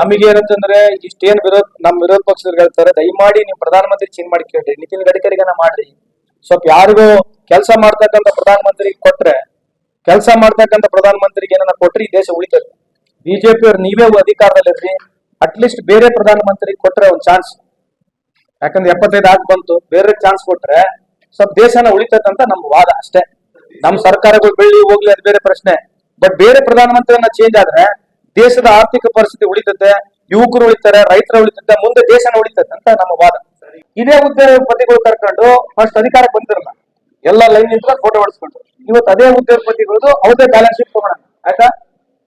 ನಮಗೆ ಏನಂತಂದ್ರೆ ಇಷ್ಟೇನ್ ವಿರೋಧ, ನಮ್ ವಿರೋಧ ಪಕ್ಷದವ್ರು ಹೇಳ್ತಾರೆ, ದಯಮಾಡಿ ನೀವು ಪ್ರಧಾನಮಂತ್ರಿ ಚೇಂಜ್ ಮಾಡಿ ಕೇಳ್ರಿ ನಿತಿನ್ ಗಡ್ಕರಿಗನ ಮಾಡ್ರಿ. ಸ್ವಲ್ಪ ಯಾರಿಗೂ ಕೆಲಸ ಮಾಡ್ತಕ್ಕಂಥ ಪ್ರಧಾನಮಂತ್ರಿ ಕೊಟ್ರೆ, ಕೆಲಸ ಮಾಡ್ತಕ್ಕಂಥ ಪ್ರಧಾನಮಂತ್ರಿಗೆ ಏನನ್ನ ಕೊಟ್ರಿ ದೇಶ ಉಳಿತದೆ. ಬಿಜೆಪಿ ಅವ್ರು ನೀವೇ ಅಧಿಕಾರದಲ್ಲಿರ್ರಿ ಅಟ್ಲೀಸ್ಟ್ ಬೇರೆ ಪ್ರಧಾನಮಂತ್ರಿ ಕೊಟ್ರೆ ಒಂದ್ ಚಾನ್ಸ್ ಯಾಕಂದ್ರೆ ಎಪ್ಪತ್ತೈದು ಆಗ್ ಬಂತು, ಬೇರೆ ಚಾನ್ಸ್ ಕೊಟ್ರೆ ಸ್ವಲ್ಪ ದೇಶನ ಉಳಿತದಂತ ನಮ್ಮ ವಾದ ಅಷ್ಟೇ. ನಮ್ಮ ಸರ್ಕಾರಗಳು ಬೆಳ್ಳಿ ಹೋಗ್ಲಿ ಅದು ಬೇರೆ ಪ್ರಶ್ನೆ. ಬಟ್ ಬೇರೆ ಪ್ರಧಾನಮಂತ್ರಿಯನ್ನ ಚೇಂಜ್ ಆದ್ರೆ ದೇಶದ ಆರ್ಥಿಕ ಪರಿಸ್ಥಿತಿ ಉಳಿತದೆ ಯುವಕರು ಉಳಿತಾರೆ, ರೈತರ ಉಳಿತದೆ ಮುಂದೆ ದೇಶನ ಉಳಿತದೆ ಅಂತ ನಮ್ಮ ವಾದ. ಇದೇ ಉದ್ಯೋಗಪತಿಗಳು ಕರ್ಕೊಂಡು ಫಸ್ಟ್ ಅಧಿಕಾರಕ್ಕೆ ಬಂದಿರಲ್ಲ. ಎಲ್ಲ ಲೈನ್ ನಿಂತ್ಕೊಂಡು ಫೋಟೋ ಹೊಡಿಸ್ಕೊಂಡು ಇವತ್ತು ಅದೇ ಉದ್ಯೋಗಪತಿಗಳದು ಅವ್ರದೇ ಬ್ಯಾಲೆನ್ಸ್ ಶೀಟ್ ತಗೋಣ. ಆಯ್ತಾ?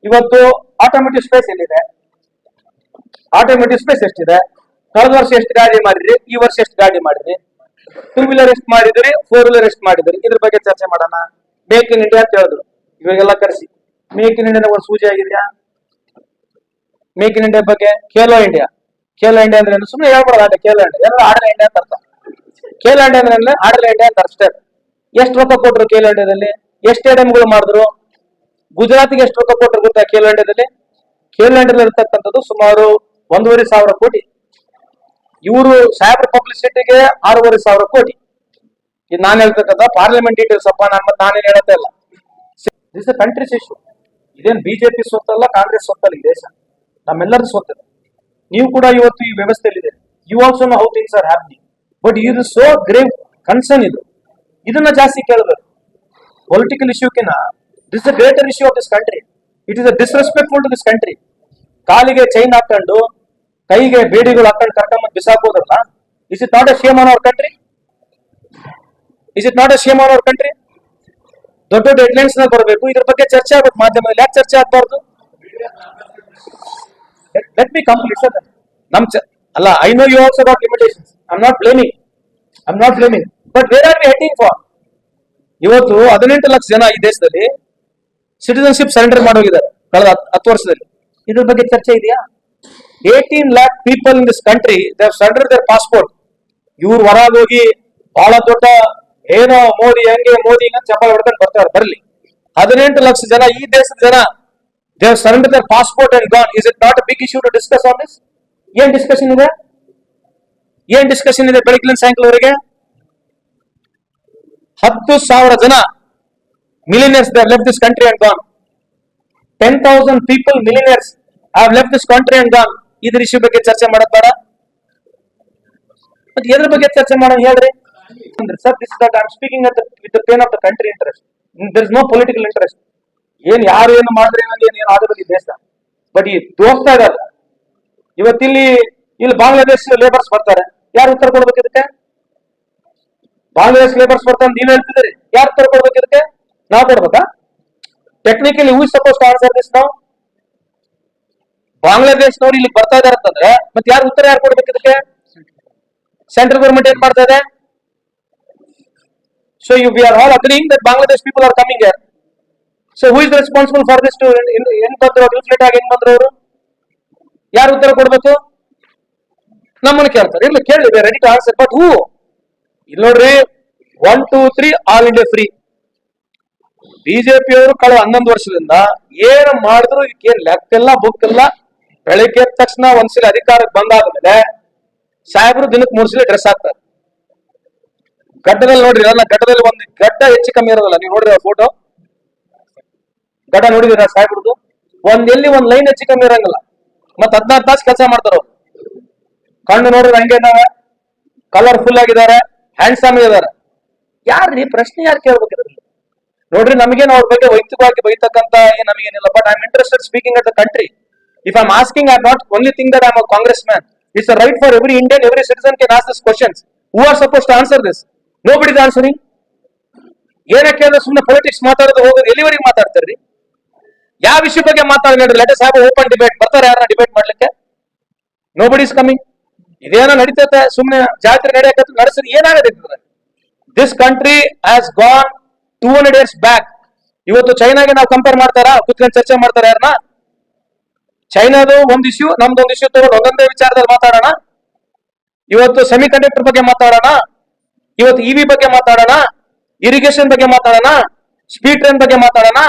ಇವತ್ತು ಆಟೋಮೆಟಿಕ್ ಸ್ಪೇಸ್ ಎಲ್ಲಿದೆ? ಆಟೋಮೆಟಿಕ್ ಸ್ಪೇಸ್ ಎಷ್ಟಿದೆ? ಕಳೆದ ವರ್ಷ ಎಷ್ಟು ಗಾಡಿ ಮಾಡಿದ್ರಿ? ಈ ವರ್ಷ ಎಷ್ಟು ಗಾಡಿ ಮಾಡಿದ್ರಿ? ಟೂ ವೀಲರ್ ಎಷ್ಟು ಮಾಡಿದ್ರಿ? ಫೋರ್ ವೀಲರ್ ಎಷ್ಟು ಮಾಡಿದ್ರಿ? ಇದ್ರ ಬಗ್ಗೆ ಚರ್ಚೆ ಮಾಡೋಣ. ಮೇಕ್ ಇನ್ ಇಂಡಿಯಾ ಅಂತ ಹೇಳಿದ್ರು. ಇವಾಗೆಲ್ಲ ಕರೆಸಿ. ಮೇಕ್ ಇನ್ ಇಂಡಿಯಾ ಒಂದು ಸೂಜಿ ಆಗಿದೆಯಾ ಮೇಕ್ ಇನ್ ಇಂಡಿಯಾ ಬಗ್ಗೆ ಖೇಲೋ ಇಂಡಿಯಾ ಖೇಲೋ ಇಂಡಿಯಾ ಅಂದ್ರೆ ಸುಮ್ಮನೆ ಹೇಳ್ಬಾರ್ದು ಆಟ ಖೇಲೋ ಇಂಡಿಯಾ ಎಲ್ಲ ಆಡಲ ಇಂಡಿಯಾ ಅಂತ ಅರ್ಥ. ಖೇಲೋ ಇಂಡಿಯಾ ಅಂದ್ರೆ ಆಡಲ ಇಂಡಿಯಾ ಅಂತ ಅಷ್ಟೇ. ಎಷ್ಟು ರೊಕ್ಕ ಕೊಟ್ರು ಖೇಲೋ ಇಂಡಿಯಾದಲ್ಲಿ ಎಷ್ಟು ಸ್ಟೇಡಿಯಂಗಳು ಮಾಡಿದ್ರು? ಗುಜರಾತ್ಗೆ ಎಷ್ಟು ರೊಕ್ಕ ಕೊಟ್ಟರು ಗೊತ್ತಾ ಖೇಲೋ ಇಂಡಿಯಾದಲ್ಲಿ ಖೇಲೋ ಇಂಡಿಯಾದಲ್ಲಿ ಇರ್ತಕ್ಕಂಥದ್ದು ಸುಮಾರು ಒಂದೂವರೆ ಸಾವಿರ ಕೋಟಿ. ಇವರು ಸೈಬರ್ ಪಬ್ಲಿಸಿಟಿಗೆ ಆರೂವರೆ ಸಾವಿರ ಕೋಟಿ. ಇದು ನಾನು ಹೇಳ್ತಕ್ಕಂಥ ಪಾರ್ಲಿಮೆಂಟ್ ಡೀಟೇಲ್ಸ್ ಅಪ್ಪ, ನಾನು ಮತ್ತೆ ನಾನೇನು ಹೇಳತ್ತೆ ಇಲ್ಲ. ದಿಸ್ ಕಂಟ್ರೀಸ್ ಇಶ್ಯೂ ಇದೇನು ಬಿಜೆಪಿ ಸ್ವತ್ತಲ್ಲ ಕಾಂಗ್ರೆಸ್ ಸ್ವತ್ತಲ್ಲ ಈ ದೇಶ. ನಮ್ಮೆಲ್ಲರೂ ಸೋತದ ನೀವು ಕೂಡ ಇವತ್ತು ಈ ವ್ಯವಸ್ಥೆಯಲ್ಲಿದೆ. You also know how things are happening but ಇದು ಸೋ ಗ್ರೇವ್ ಕನ್ಸರ್ನ್ ಇದು. ಇದನ್ನ ಜಾಸ್ತಿ ಕೇಳಬೇಕು political ಇಶ್ಯೂಕಿನ this a greater issue of this country it is a disrespectful to this country ಕಾಲಿಗೆ ಚೈನ್ ಹಾಕೊಂಡು, ಕೈಗೆ ಬೇಡಿಗಳು ಹಾಕೊಂಡು ಕರ್ಕೊಂಬಂದು ಬಿಸಾಕೋದಲ್ಲ is it not a shame on our country is it not a shame on our country ದೊಡ್ಡ ದೊಡ್ಡ ಹೆಡ್ಲೈನ್ಸ್ನಲ್ಲಿ ಬರಬೇಕು. ಇದ್ರ ಬಗ್ಗೆ ಚರ್ಚೆ ಆಗ್ಬೇಕು. ಮಾಧ್ಯಮದಲ್ಲಿ ಯಾಕೆ ಚರ್ಚೆ ಆಗ್ಬಾರ್ದು? ಲೆಟ್ ಮಿ ಕಂಪ್ಲೀಟ್ ಸರ್ ನಮ್ ಅಲ್ಲ I know you also got limitations I not blaming I not blaming but where are we heading for ಇವತ್ತು ಹದಿನೆಂಟು ಲಕ್ಷ ಜನ ಈ ದೇಶದಲ್ಲಿ ಸಿಟಿಸನ್ಶಿಪ್ ಸರೆಂಡರ್ ಮಾಡೋಗಿದ್ದಾರೆ ಕಳೆದ ಹತ್- ಹತ್ತು ವರ್ಷದಲ್ಲಿ. ಇದ್ರ ಬಗ್ಗೆ ಚರ್ಚೆ ಇದೆಯಾ? Eighteen lakh people in this country they surrender their passport ಇವ್ರು ಹೊರಗೆ ಹೋಗಿ ಬಹಳ ದೊಡ್ಡ ಏನೋ ಮೋದಿ, ಹೆಂಗೆ ಮೋದಿ ಚಪ್ಪಲ್ ಹೊಡ್ಕೊಂಡು ಬರ್ತಾರೆ, ಬರಲಿ. ಹದಿನೆಂಟು ಲಕ್ಷ ಜನ ಈ ದೇಶದ ಜನ they surrender their passport and gone is it not a big issue to discuss on this ಏನ್ ಡಿಸ್ಕಷನ್ ಇದೆ? ಏನ್ ಡಿಸ್ಕಷನ್ ಇದೆ ಬೆಳಗಿನ ಸಾಯಂಕಾಲವರೆಗೆ? ಹತ್ತು ಸಾವಿರ ಜನ millionaires they left this country and gone ten thousand people millionaires have left this country and gone ಇದ್ರ ಇಶ್ಯೂ ಬಗ್ಗೆ ಚರ್ಚೆ ಮಾಡತ್ತಾರ? ಮತ್ತೆ ಎದ್ರ ಬಗ್ಗೆ ಚರ್ಚೆ ಮಾಡೋಣ ಹೇಳ್ರಿ. ಅಂದ್ರೆ sir this that I speaking at with the pain of the country interest there is no political interest ಏನ್ ಯಾರು ಏನು ಮಾಡಿದ್ರೆ ಏನೇನು ಈ ದೇಶ? ಬಟ್ ಈ ದೋಸ್ತಾ ಇದಾರೆ. ಇವತ್ತಿಲ್ಲಿ ಇಲ್ಲಿ ಬಾಂಗ್ಲಾದೇಶ ಲೇಬರ್ಸ್ ಬರ್ತಾರೆ. ಯಾರು ಉತ್ತರ ಕೊಡ್ಬೇಕಿದಕ್ಕೆ ಬಾಂಗ್ಲಾದೇಶ್ ಲೇಬರ್ಸ್ ಬರ್ತಾರೆ ಅಂತ ನೀವ್ ಹೇಳ್ತಿದ್ದೀರಿ. ಯಾರು ಉತ್ತರ ಕೊಡ್ಬೇಕು ಇದಕ್ಕೆ? ನಾವು ಕೊಡ್ಬೇಕಾ? Technically who suppose answer this ನಾವು ಬಾಂಗ್ಲಾದೇಶ್ ಇಲ್ಲಿ ಬರ್ತಾ ಇದಾರೆ ಅಂತಂದ್ರೆ, ಮತ್ತೆ ಯಾರು ಉತ್ತರ ಯಾರು ಕೊಡ್ಬೇಕಿದಕ್ಕೆ ಸೆಂಟ್ರಲ್ ಗೌರ್ಮೆಂಟ್ ಏನ್ ಮಾಡ್ತಾ ಇದೆ? So you we are all agreeing that Bangladesh people are coming here so who is responsible for this ಹೆಂಗ್ ಬಂದ್ರು ರಿಫ್ಲೆಕ್ಟ್ ಆಗಿ ಹೆಂಗ್ ಬಂದ್ರು ಅವರು? ಯಾರು ಉತ್ತರ ಕೊಡ್ಬೇಕು? ನಮ್ಮನ್ನು ಕೇಳ್ತಾರೆ. ಇಲ್ಲ, ಕೇಳಿ ready to answer but who ಇಲ್ಲಿ ನೋಡ್ರಿ one two three all India free BJP ಅವರು ಕಳೆದ ಹನ್ನೊಂದು ವರ್ಷದಿಂದ ಏನ್ ಮಾಡಿದ್ರು ಇದಕ್ಕೇನ್ ಲೆಕ್ಕ ಇಲ್ಲ ಬುಕ್ ಇಲ್ಲ. ಬೆಳಿಗ್ಗೆ ಎದ್ದ ತಕ್ಷಣ ಒಂದ್ಸಲ ಅಧಿಕಾರಕ್ಕೆ ಬಂದಾದ್ಮೇಲೆ ಸಾಹೇಬರು ದಿನಕ್ಕೆ ಮೂರ್ ಸಲ ಡ್ರೆಸ್ ಹಾಕ್ತಾರೆ. ಗಡ್ಡದಲ್ಲಿ ನೋಡ್ರಿ ಗಡ್ಡದಲ್ಲಿ ಒಂದು ಗಡ್ಡ ಹೆಚ್ಚು ಕಮ್ಮಿ ಇರೋದಲ್ಲ, ನೀವು ನೋಡ್ರಿ ಫೋಟೋ ಗಡ್ಡ ನೋಡಿದಿರ ಸಾಹೇಬ್ರದ್ದು ಒಂದ್ ಎಲ್ಲಿ ಒಂದ್ ಲೈನ್ ಹೆಚ್ಚು ಕಮ್ಮಿ ಇರಂಗಿಲ್ಲ. ಮತ್ ಹದಿನಾರು ತಾಸು ಕೆಲಸ ಮಾಡ್ತಾರ ಕಣ್ಣು ನೋಡಿದ್ರೆ ಹಂಗೆ ಇದಾವೆ. ಕಲರ್ಫುಲ್ ಆಗಿದ್ದಾರೆ ಹ್ಯಾಂಡ್ಸಮ್ ಇದಾರೆ. ಯಾರ್ರಿ ಪ್ರಶ್ನೆ ಯಾರು ಕೇಳ್ಬೇಕು ಇದ್ರಲ್ಲಿ? ನೋಡ್ರಿ, ನಮಗೇನು ಅವ್ರ ಬಗ್ಗೆ ವೈಯಕ್ತಿಕವಾಗಿ ಬೈತಕ್ಕಂತ ನಮಗೇನಿಲ್ಲ but I am interested speaking at the country if I asking I not only thing that I'm a Congress man it's a right for every Indian every citizen can ask this questions who are suppose to answer this nobody answering ಏನಕ್ಕೆ ಅಂದ್ರೆ ಸುಮ್ಮನೆ politics ಮಾತಾಡೋದು ಹೋಗೋದು ಎಲ್ಲಿವರೆಗೆ ಮಾತಾಡ್ತಾರ್ರಿ ಯಾವ ವಿಷಯ ಬಗ್ಗೆ ಮಾತಾಡಿ letter let have open debate ಬರ್ತಾರೆ ಯಾರನ್ನ ಡಿಬೇಟ್ ಮಾಡ್ಲಿಕ್ಕೆ? ನೋ ಬಡಿ ಇಸ್ ಕಮಿಂಗ್ ಇದೇನೋ ನಡೀತೈತೆ ಸುಮ್ಮನೆ ಜಾತ್ರೆ ನಡೆಯಕ್ಕೆ ನಡೆಸಿದ್ರೆ ಏನಾಗತ್ತೆ this country has gone two hundred years back ಇವತ್ತು ಚೈನಾಗೆ ನಾವು ಕಂಪೇರ್ ಮಾಡ್ತಾರಾ? ಕುತ್ಕೊಂಡು ಚರ್ಚೆ ಮಾಡ್ತಾರೆ ಯಾರನ್ನ? ಚೈನಾದು ಒಂದ್ ಇಶ್ಯೂ ನಮ್ದು ಒಂದ್ ಇಶ್ಯೂ ತಗೊಂಡು ಒಂದೊಂದೇ ವಿಚಾರದಲ್ಲಿ ಮಾತಾಡೋಣ. ಇವತ್ತು ಸೆಮಿ ಕಂಡಕ್ಟರ್ ಬಗ್ಗೆ ಮಾತಾಡೋಣ. ಇವತ್ತು ಇವಿ ಬಗ್ಗೆ ಮಾತಾಡೋಣ. ಇರಿಗೇಷನ್ ಬಗ್ಗೆ ಮಾತಾಡೋಣ. ಸ್ಪೀಡ್ ಟ್ರೈನ್ ಬಗ್ಗೆ ಮಾತಾಡೋಣ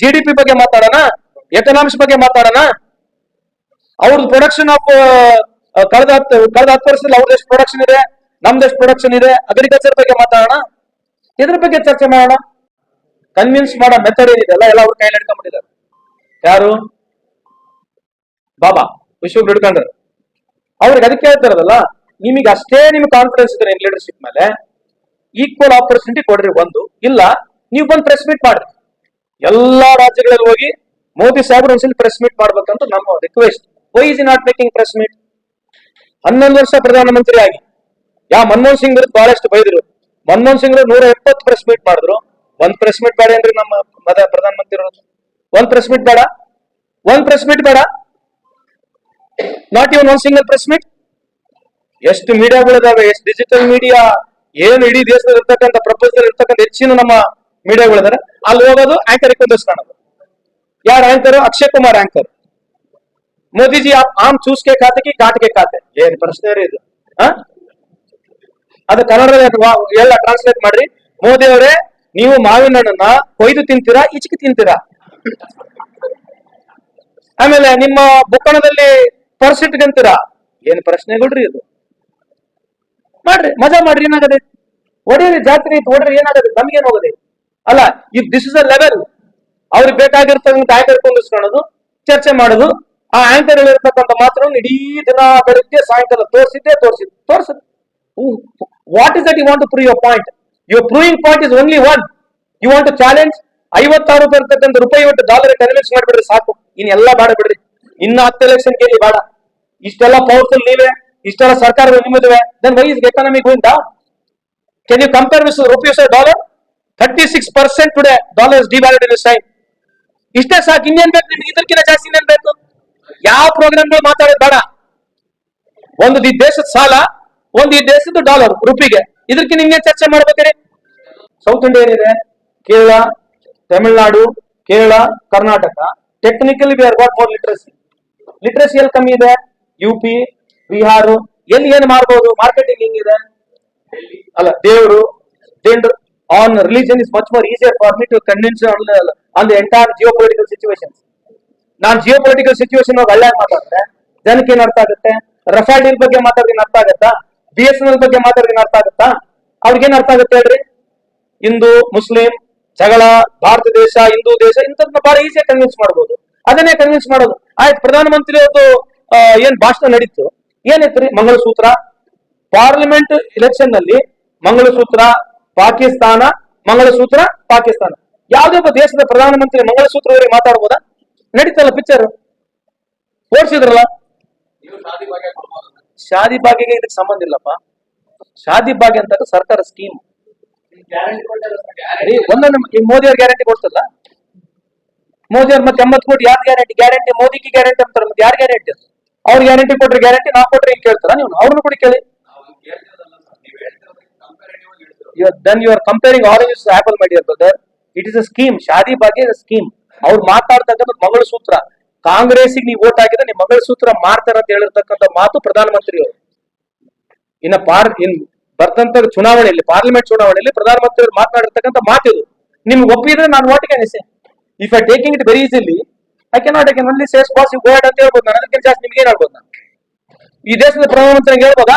ಜಿ ಡಿ ಪಿ ಬಗ್ಗೆ ಮಾತಾಡೋಣ ಎಕನಾಮಿಕ್ಸ್ ಬಗ್ಗೆ ಮಾತಾಡೋಣ. ಅವ್ರದ್ದು ಪ್ರೊಡಕ್ಷನ್ ಆಫ್ ಕಳೆದ ಕಳೆದ ಹತ್ತು ವರ್ಷದಲ್ಲಿ ಅವ್ರದ್ದು ಎಷ್ಟು ಪ್ರೊಡಕ್ಷನ್ ಇದೆ, ನಮ್ದು ಎಷ್ಟು ಪ್ರೊಡಕ್ಷನ್ ಇದೆ ಅಗ್ರಿಕಲ್ಚರ್ ಬಗ್ಗೆ ಮಾತಾಡೋಣ. ಇದ್ರ ಬಗ್ಗೆ ಚರ್ಚೆ ಮಾಡೋಣ. ಕನ್ವಿನ್ಸ್ ಮಾಡೋ ಮೆಥಡ್ ಏನಿದೆ ಅಲ್ಲ, ಎಲ್ಲ ಅವ್ರ ಕೈಲಿ ಹಿಡ್ಕೊಂಡ್ಬಿಟ್ಟಿದ್ದಾರೆ. ಯಾರು? ಬಾಬಾ ವಿಶ್ವ ಹಿಡ್ಕೊಂಡ್ರು ಅವ್ರಿಗೆ ಅದಕ್ಕೆ ಹೇಳ್ತಾರದಲ್ಲ ನಿಮಗೆ ಅಷ್ಟೇ ನಿಮ್ಗೆ ಕಾನ್ಫಿಡೆನ್ಸ್ ಇದೆ ಲೀಡರ್ಶಿಪ್ ಮೇಲೆ ಈಕ್ವಲ್ ಆಪರ್ಚುನಿಟಿ ಕೊಡ್ರಿ ಒಂದು. ಇಲ್ಲ ನೀವು ಬಂದು ಪ್ರೆಸ್ ಮೀಟ್ ಮಾಡಿ ಎಲ್ಲಾ ರಾಜ್ಯಗಳಲ್ಲಿ ಹೋಗಿ ಮೋದಿ ಸಾಹೇಬ್ರು ಒಂದ್ಸಲಿ ಪ್ರೆಸ್ ಮೀಟ್ ಮಾಡ್ಬೇಕಂತ ನಮ್ಮ request why is not making press meet ಹನ್ನೊಂದು ವರ್ಷ ಪ್ರಧಾನಮಂತ್ರಿ ಆಗಿ. ಯಾ, ಮನಮೋಹನ್ ಸಿಂಗ್ ವಿರುದ್ಧ ಬಹಳಷ್ಟು ಬೈದ್ರು. ಮನಮೋಹನ್ ಸಿಂಗ್ ನೂರ ಎಪ್ಪತ್ತು ಪ್ರೆಸ್ ಮೀಟ್ ಮಾಡಿದ್ರು. ಒಂದ್ ಪ್ರೆಸ್ ಮೀಟ್ ಬೇಡ ಏನ್ರಿ ನಮ್ಮ ಪ್ರಧಾನಮಂತ್ರಿ ಒಂದ್ ಪ್ರೆಸ್ ಮೀಟ್ ಬೇಡ. ಒಂದ್ ಪ್ರೆಸ್ ಮೀಟ್ ಬೇಡ. Not even one single press meet ಎಷ್ಟು ಮೀಡಿಯಾಗಳಿದಾವೆ ಎಷ್ಟು ಡಿಜಿಟಲ್ ಮೀಡಿಯಾ ಏನು ಇಡೀ ದೇಶದಲ್ಲಿ ಇರ್ತಕ್ಕಂಥ ಪ್ರಪಂಚದಲ್ಲಿ ಇರ್ತಕ್ಕಂಥ ಹೆಚ್ಚಿನ ನಮ್ಮ ಮೀಡಿಯಾಗಳಿದ್ದಾರೆ ಅಲ್ಲಿ ಹೋಗೋದು ಆಂಕರ್ ರಿಕ್ವೆಸ್ಟ್ ಕಾಣೋದು. ಯಾರು ಆಂಕರ್ ಅಕ್ಷಯ್ ಕುಮಾರ್ ಆಂಕರ್ ಮೋದಿಜಿ ಆಮ್ ಚೂಸ್ಕೆ ಖಾತೆಗೆ ಘಾಟ್ಗೆ ಖಾತೆ. ಏನ್ ಪ್ರಶ್ನೆ ರೀ ಇದು? ಅದು ಕನ್ನಡದಲ್ಲಿ ಎಲ್ಲ ಟ್ರಾನ್ಸ್ಲೇಟ್ ಮಾಡ್ರಿ. ಮೋದಿ ಅವರೇ, ನೀವು ಮಾವಿನ ಹಣ್ಣನ್ನ ಕೊಯ್ದು ತಿಂತೀರಾ ಇಚಿಕಿ ತಿಂತೀರಾ? ಆಮೇಲೆ ನಿಮ್ಮ ಬುಕ್ಕಣದಲ್ಲಿ ಪರ್ಸ್ ಇಟ್ಕೊಂತೀರಾ ಏನ್ ಪ್ರಶ್ನೆಗಳ್ರಿ ಇದು? ಮಾಡ್ರಿ, ಮಜಾ ಮಾಡ್ರಿ ಏನಾಗದೆ? ಹೊಡೀರಿ ಜಾತ್ರೆ ಹೊಡ್ರಿ ಏನಾಗದೆ? ನಮ್ಗೇನ್ ಹೋಗದೆ? ಅಲ್ಲ if this is a level ಅವ್ರಿಗೆ ಬೇಕಾಗಿರ್ತಕ್ಕಂಥ ಆಂಕರ್ ಕುಂದಿಸ್ಕೊಳ್ಳೋದು ಚರ್ಚೆ ಮಾಡೋದು, ಆ ಆಂಕರ್ ಇರ್ತಕ್ಕಂಥ ಮಾತ್ರ ಇಡೀ ದಿನ ಬೆಳಿಗ್ಗೆ ಸಾಯಂಕಾಲ ತೋರಿಸಿದ್ದೆ ತೋರಿಸಿದ್ ತೋರಿಸಿದ್ what is that you want to prove your point your proving point is only one you want to challenge ಐವತ್ತಾರು ರೂಪಾಯಿ ಇರ್ತಕ್ಕಂಥ ರೂಪಾಯಿ ಒಟ್ಟು ಡಾಲರ್ ಕನ್ವಿನ್ಸ್ ಮಾಡಿಬಿಡ್ರಿ ಸಾಕು. ಇನ್ ಎಲ್ಲ ಬೇಡ ಬಿಡ್ರಿ. ಇನ್ನ ಹತ್ತು ಎಲೆಕ್ಷನ್ ಕೇಳಿ ಬೇಡ. ಇಷ್ಟೆಲ್ಲ ಪವರ್ಫುಲ್ ನೀವೇ, ಇಷ್ಟೆಲ್ಲ ಸರ್ಕಾರಗಳು ನಿಮ್ಮದುವೆ. Then why is economy going down Can you compare rupees dollar dollar? 36% today dollars this time. ಇಷ್ಟೇ ಸಾಕು, ಇನ್ನೇನ್ ಬೇಕು ನಿಮ್ಗೆ? ಇದಕ್ಕಿಂತ ಜಾಸ್ತಿ ಇನ್ನೇನ್ ಬೇಕು? ಯಾವ ಪ್ರೋಗ್ರಾಮ್ಗಳು ಮಾತಾಡೋದು ಬೇಡ. ಒಂದು ಈ ದೇಶದ ಸಾಲ, ಒಂದು ಈ ದೇಶದ ಡಾಲರ್ ರುಪಿಗೆ. ಇದಕ್ಕಿಂತ ಇನ್ನೇನ್ ಚರ್ಚೆ ಮಾಡ್ಬೇಕ್ರಿ? ಸೌತ್ ಇಂಡಿಯಾ ಏನಿದೆ? Kerala, Tamil Nadu, Kerala, Karnataka. Technically we are got for literacy literacy ಎಲ್ಲಿ ಕಮ್ಮಿ ಇದೆ? ಯು ಪಿ ಬಿಹಾರು ಎಲ್ಲಿ ಏನ್ ಮಾಡ್ಬೋದು? ಮಾರ್ಕೆಟಿಂಗ್ ಹೆಂಗಿದೆ? ಅಲ್ಲ, ದೇವರು on religion is much more easier for me to convince on the entire geopolitical situation non geopolitical situation ಒಳ್ಳೆ ಮಾತಾಡಿದ್ರೆ ಜನಕ್ಕೆ ಏನ್ ಅರ್ಥ ಆಗುತ್ತೆ? ರಫೇಲ್ ಡೀಲ್ ಬಗ್ಗೆ ಮಾತಾಡಿದ್ರೆ ಅರ್ಥ ಆಗುತ್ತಾ? ಬಿ ಎಸ್ ಎನ್ ಎಲ್ ಬಗ್ಗೆ ಮಾತಾಡಿದ್ರೆ ಅರ್ಥ ಆಗುತ್ತಾ? ಅವ್ರಿಗೇನ್ ಅರ್ಥ ಆಗುತ್ತೆ ಹೇಳ್ರಿ? ಹಿಂದೂ ಮುಸ್ಲಿಂ ಜಗಳ ಭಾರತ ದೇಶ ಹಿಂದೂ ದೇಶ ಇಂಥದ್ನ ಬಹಳ ಈಸಿಯಾಗಿ ಕನ್ವಿನ್ಸ್ ಮಾಡ್ಬೋದು. ಅದನ್ನೇ ಕನ್ವಿನ್ಸ್ ಮಾಡೋದು. ಆಯ್ತು ಪ್ರಧಾನಮಂತ್ರಿ ಆ, ಏನ್ ಭಾಷಣ ನಡೀತು? ಏನಿತ್ತು ರೀ? ಮಂಗಳಸೂತ್ರ. ಪಾರ್ಲಿಮೆಂಟ್ ಎಲೆಕ್ಷನ್ನಲ್ಲಿ ಮಂಗಳಸೂತ್ರ ಪಾಕಿಸ್ತಾನ ಮಂಗಳಸೂತ್ರ, ಪಾಕಿಸ್ತಾನ. ಯಾವುದೇ ಒಬ್ಬ ದೇಶದ ಪ್ರಧಾನಮಂತ್ರಿ ಮಂಗಳಸೂತ್ರವರೆಗೆ ಮಾತಾಡ್ಬೋದಾ? ನಡೀತಲ್ಲ ಪಿಕ್ಚರ್ ಓಡಿಸಿದ್ರಲ್ಲ? ಶಾದಿ ಭಾಗ್ಯಗೆ ಇದಕ್ಕೆ ಸಂಬಂಧ ಇಲ್ಲಪ್ಪ. ಶಾದಿ ಭಾಗ್ಯ ಅಂತ ಸರ್ಕಾರ ಸ್ಕೀಮ್ ಒಂದೊಂದು ಈ ಮೋದಿ ಅವ್ರ ಗ್ಯಾರಂಟಿ ಕೊಡ್ತಲ್ಲ ಮೋದಿ ಅವ್ರ ಮತ್ತೆ ಎಂಬತ್ತು ಕೋಟಿ ಯಾರ್ ಗ್ಯಾರಂಟಿ ಗ್ಯಾರಂಟಿ ಮೋದಿಗೆ ಗ್ಯಾರಂಟಿ ಅಂತಾರೆ, ಮತ್ತೆ ಯಾರು ಗ್ಯಾರಂಟಿ ಅವ್ರ ಗ್ಯಾರಂಟಿ ಕೊಟ್ರೆ ಗ್ಯಾರಂಟಿ ನಾ ಕೊಟ್ರೆ ಹಿಂಗೆ ಕೇಳ್ತಾರ ನೀವು? ಅವ್ರನ್ನ ಕೂಡ ಕೇಳಿ. Then you are comparing orange apple my dear brother it is a scheme ಶಾದಿ ಬಗ್ಗೆ ಸ್ಕೀಮ್ ಅವ್ರು ಮಾತಾಡ್ತಕ್ಕಂಥ ಕಾಂಗ್ರೆಸ್ಗೆ ನೀವು ಓಟ್ ಹಾಕಿದ್ರೆ ನೀವು ಮಂಗಳಸೂತ್ರ ಮಾಡ್ತಾರ ಅಂತ ಹೇಳಿರ್ತಕ್ಕಂಥ ಮಾತು ಪ್ರಧಾನಮಂತ್ರಿ ಅವರು ಇನ್ನ ಪಾರ್, ಇನ್ ಬರ್ತಂತ ಚುನಾವಣೆಯಲ್ಲಿ, ಪಾರ್ಲಿಮೆಂಟ್ ಚುನಾವಣೆಯಲ್ಲಿ ಪ್ರಧಾನಮಂತ್ರಿ ಅವರು ಮಾತು ಇದು. ನಿಮ್ಗೆ ಒಪ್ಪಿದ್ರೆ ನಾನು ವಾಟಿಗೆ ಅನಿಸೆ if I taking it very easily I can not I can only says pass you ಅಂತ ಹೇಳ್ಬೋದು ನಾನು. ಅದಕ್ಕಿಂತ ಜಾಸ್ತಿ ನಿಮ್ಗೆ ಏನ್ ಹೇಳ್ಬೋದು ನಾನು ಈ ದೇಶದ ಪ್ರಧಾನಮಂತ್ರಿ ಹೇಳ್ಬೋದಾ?